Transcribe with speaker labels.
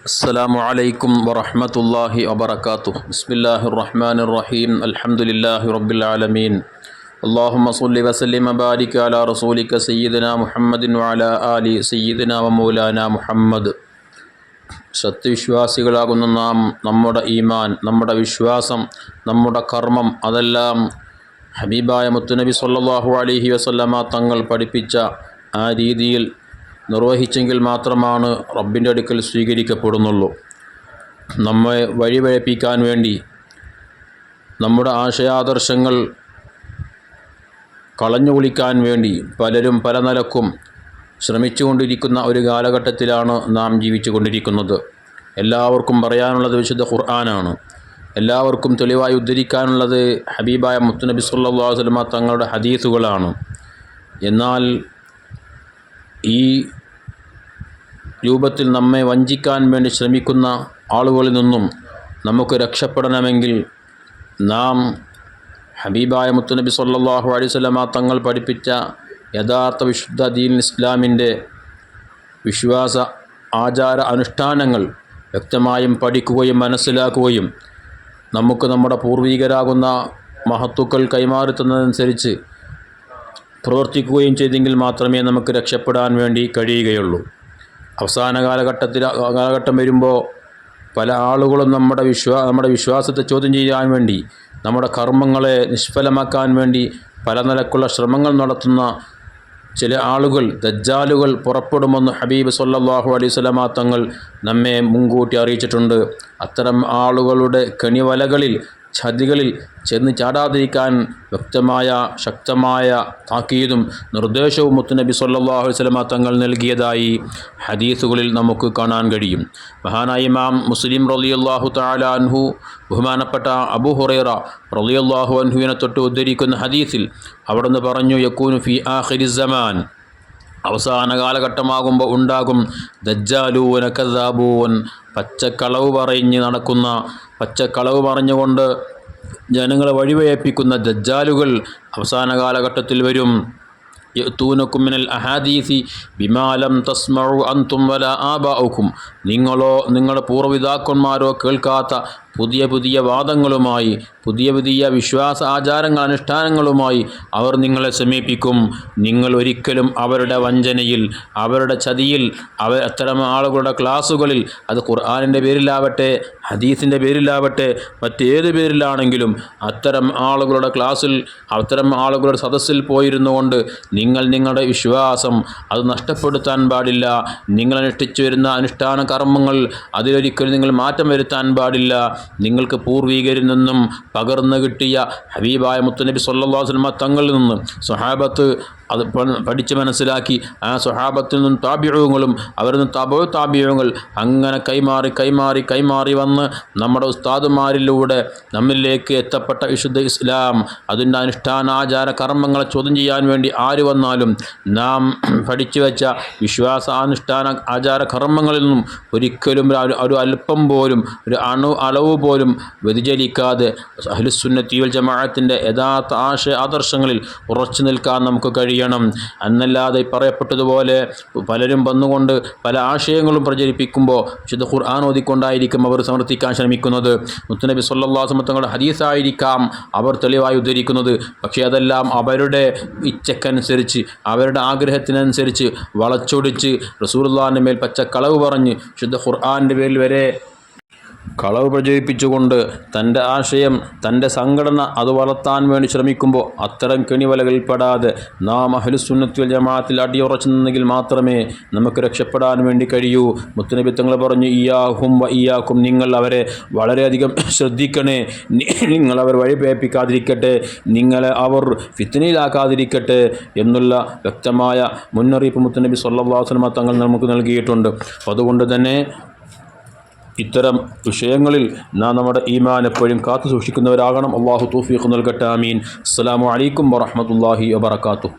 Speaker 1: السلام عليكم ورحمة الله وبركاته بسم الله الرحمن الرحيم الحمد لله رب العالمين اللهم صل وسلم وبارك على رسولك سيدنا محمد وعلى آل سيدنا ومولانا മുഹമ്മദ് സത്യവിശ്വാസികളാകുന്ന നാം നമ്മുടെ ഈമാൻ നമ്മുടെ വിശ്വാസം നമ്മുടെ കർമ്മം അതെല്ലാം ഹബീബായ മുത്തുനബി സല്ലല്ലാഹു അലൈഹി വസല്ലമ തങ്ങൾ പഠിപ്പിച്ച ആ രീതിയിൽ നിർവഹിച്ചെങ്കിൽ മാത്രമാണ് റബ്ബിന്റെ അടുക്കൽ സ്വീകരിക്കപ്പെടുന്നുള്ളൂ. നമ്മെ വഴിവഴപ്പിക്കാൻ വേണ്ടി നമ്മുടെ ആശയാദർശങ്ങൾ കളഞ്ഞു കുളിക്കാൻ വേണ്ടി പലരും പല നിലക്കും ശ്രമിച്ചുകൊണ്ടിരിക്കുന്ന ഒരു കാലഘട്ടത്തിലാണ് നാം ജീവിച്ചു കൊണ്ടിരിക്കുന്നത് എല്ലാവർക്കും പറയാനുള്ളത് വിശുദ്ധ ഖുർആനാണ്. എല്ലാവർക്കും തെളിവായി ഉദ്ധരിക്കാനുള്ളത് ഹബീബായ മുത്തുനബി സല്ലല്ലാഹു അലൈഹി വസല്ലമ തങ്ങളുടെ ഹദീസുകളാണ്. എന്നാൽ ഈ രൂപത്തിൽ നമ്മെ വഞ്ചിക്കാൻ വേണ്ടി ശ്രമിക്കുന്ന ആളുകളിൽ നിന്നും നമുക്ക് രക്ഷപ്പെടണമെങ്കിൽ നാം ഹബീബായ മുത്തുനബി സല്ലാഹു അലൈഹി വസല്ലമ തങ്ങൾ പഠിപ്പിച്ച യഥാർത്ഥ വിശുദ്ധ ദീൻ ഇസ്ലാമിന്റെ വിശ്വാസ ആചാര അനുഷ്ഠാനങ്ങൾ വ്യക്തമായും പഠിക്കുകയും മനസ്സിലാക്കുകയും നമുക്ക് നമ്മുടെ പൂർവികരാകുന്ന മഹത്തുക്കൾ കൈമാറി തന്നതനുസരിച്ച് പ്രവർത്തിക്കുകയും ചെയ്തെങ്കിൽ മാത്രമേ നമുക്ക് രക്ഷപ്പെടാൻ വേണ്ടി കഴിയുകയുള്ളൂ. അവസാന കാലഘട്ടത്തിൽ കാലഘട്ടം വരുമ്പോൾ പല ആളുകളും നമ്മുടെ വിശ്വാ നമ്മുടെ വിശ്വാസത്തെ ചോദ്യം ചെയ്യാൻ വേണ്ടി നമ്മുടെ കർമ്മങ്ങളെ നിഷ്ഫലമാക്കാൻ വേണ്ടി പല നിലക്കുള്ള ശ്രമങ്ങൾ നടത്തുന്ന ചില ആളുകൾ ദജ്ജാലുകൾ പുറപ്പെടുമെന്ന് ഹബീബ് അലൈഹി വസല്ലമ തങ്ങൾ നമ്മെ മുൻകൂട്ടി അറിയിച്ചിട്ടുണ്ട്. അത്തരം ആളുകളുടെ കെണിവലകളിൽ ചതികളിൽ ചെന്ന് ചാടാതിരിക്കാൻ വ്യക്തമായ ശക്തമായ താക്കീതും നിർദ്ദേശവും മുത്തുനബി സല്ലല്ലാഹു അലൈഹി വസല്ലമ തങ്ങൾ നൽകിയതായി ഹദീസുകളിൽ നമുക്ക് കാണാൻ കഴിയും. മഹാനായ ഇമാം മുസ്ലിം റളിയല്ലാഹു തആല അൻഹു ബഹുമാനപ്പെട്ട അബു ഹുറൈറ റളിയല്ലാഹു അൻഹുവിനെ തൊട്ട് ഉദ്ധരിക്കുന്ന ഹദീസിൽ അവിടുന്ന് പറഞ്ഞു യക്കൂനു ഫി ആഖിരി സമാൻ അവസാന കാലഘട്ടമാകുമ്പോൾ ഉണ്ടാകും. ദജ്ജാലൂന കദാബൂൻ. പച്ചക്കളവ് പറഞ്ഞ് നടക്കുന്ന പച്ചക്കളവ് പറഞ്ഞുകൊണ്ട് ജനങ്ങളെ വഴിവയപ്പിക്കുന്ന ദജ്ജാലുകൾ അവസാന കാലഘട്ടത്തിൽ വരും യത്തൂനക്കുമിനൽ അഹാദീസി ബിമാലം തസ്മഴു അന്തും വല ആബാഉക്കും. നിങ്ങളോ നിങ്ങളുടെ പൂർവപിതാക്കന്മാരോ കേൾക്കാത്ത പുതിയ പുതിയ വാദങ്ങളുമായി പുതിയ പുതിയ വിശ്വാസ ആചാരങ്ങൾ അനുഷ്ഠാനങ്ങളുമായി അവർ നിങ്ങളെ സമീപിക്കും. നിങ്ങൾ ഒരിക്കലും അവരുടെ വഞ്ചനയിൽ അവരുടെ ചതിയിൽ അവർ അത്തരം ആളുകളുടെ ക്ലാസ്സുകളിൽ അത് ഖുർആാനിന്റെ പേരിലാവട്ടെ ഹദീസിന്റെ പേരിലാവട്ടെ മറ്റേത് പേരിലാണെങ്കിലും അത്തരം ആളുകളുടെ ക്ലാസ്സിൽ അത്തരം ആളുകളുടെ സദസ്സിൽ പോയിരുന്നു കൊണ്ട് നിങ്ങൾ നിങ്ങളുടെ വിശ്വാസം അത് നഷ്ടപ്പെടുത്താൻ പാടില്ല. നിങ്ങൾ അനുഷ്ഠിച്ചു വരുന്ന അനുഷ്ഠാന കർമ്മങ്ങൾ അതിലൊരിക്കലും നിങ്ങൾ മാറ്റം വരുത്താൻ പാടില്ല. നിങ്ങൾക്ക് പൂർവീകരിൽ നിന്നും പകർന്നു കിട്ടിയ ഹബീബായ മുത്തനബി സല്ലാസ്ലമ തങ്ങളിൽ നിന്ന് സ്വഹാബത്ത് അത് പഠിച്ച് മനസ്സിലാക്കി ആ സ്വഹാബത്തിൽ നിന്നും താബിഴങ്ങളും അവരിൽ നിന്ന് തപോ താബിഴങ്ങൾ അങ്ങനെ കൈമാറി കൈമാറി കൈമാറി വന്ന് നമ്മുടെ ഉസ്താദുമാരിലൂടെ നമ്മിലേക്ക് എത്തപ്പെട്ട വിശുദ്ധ ഇസ്ലാം അതിന്റെ അനുഷ്ഠാനാചാര കർമ്മങ്ങളെ ചോദ്യം ചെയ്യാൻ വേണ്ടി ആര് വന്നാലും നാം പഠിച്ചു വെച്ച വിശ്വാസ വിശ്വാസാനുഷ്ഠാന ആചാര കർമ്മങ്ങളിൽ നിന്നും ഒരിക്കലും ഒരു അല്പം പോലും ഒരു അണു അളവ് പോലും വ്യതിചലിക്കാതെ അഹ്ലുസുന്നത്തിയൽ ജമാഅത്തിന്റെ യഥാർത്ഥ ആശയ ആദർശങ്ങളിൽ ഉറച്ചു നിൽക്കാൻ നമുക്ക് കഴിയും ചെയ്യണം. എന്നല്ലാതെ പറയപ്പെട്ടതുപോലെ പലരും വന്നുകൊണ്ട് പല ആശയങ്ങളും പ്രചരിപ്പിക്കുമ്പോൾ വിശുദ്ധ ഖുർആൻ ഓതിക്കൊണ്ടായിരിക്കും അവർ സമർത്ഥിക്കാൻ ശ്രമിക്കുന്നത്. മുത്തുനബി സല്ലാസ്മ തങ്ങളുടെ ഹദീസായിരിക്കാം അവർ തെളിവായി ഉദ്ധരിക്കുന്നത്. പക്ഷേ അതെല്ലാം അവരുടെ ഇച്ഛക്കനുസരിച്ച് അവരുടെ ആഗ്രഹത്തിനനുസരിച്ച് വളച്ചൊടിച്ച് റസൂർല്ലാന്റെ മേൽ കളവ് പറഞ്ഞ് വിശുദ്ധ ഖുർആാന്റെ പേരിൽ വരെ കളവ് പ്രചരിപ്പിച്ചുകൊണ്ട് തന്റെ ആശയം തന്റെ സംഘടന അത് വളർത്താൻ വേണ്ടി ശ്രമിക്കുമ്പോൾ അത്തരം കെണിവലകളിൽപ്പെടാതെ നാം അഹലുസുന്നത്തിൽ ജമാഅത്തിൽ അടിയുറച്ചു നിന്നെങ്കിൽ മാത്രമേ നമുക്ക് രക്ഷപ്പെടാൻ വേണ്ടി കഴിയൂ. മുത്തനബി തങ്ങൾ പറഞ്ഞു ഇയാഹും വ ഇയാക്കും നിങ്ങൾ അവരെ വളരെയധികം ശ്രദ്ധിക്കണേ. നിങ്ങൾ അവർ വഴിപേപ്പിക്കാതിരിക്കട്ടെ നിങ്ങളെ അവർ ഫിത്തനയിലാക്കാതിരിക്കട്ടെ. എന്നുള്ള വ്യക്തമായ മുന്നറിയിപ്പ് മുത്തനബി അലൈഹി തങ്ങൾ നമുക്ക് നൽകിയിട്ടുണ്ട്. അതുകൊണ്ട് തന്നെ ഇത്തരം വിഷയങ്ങളിൽ നാം നമ്മുടെ ഈമാൻ എപ്പോഴും കാത്തു സൂക്ഷിക്കുന്നവരാകണം. അള്ളാഹു തൗഫീഖ് നൽകട്ടെ. ആമീൻ. അസ്സലാമു അലൈക്കും വറഹ്മത്തുള്ളാഹി വബറകാതുഹു.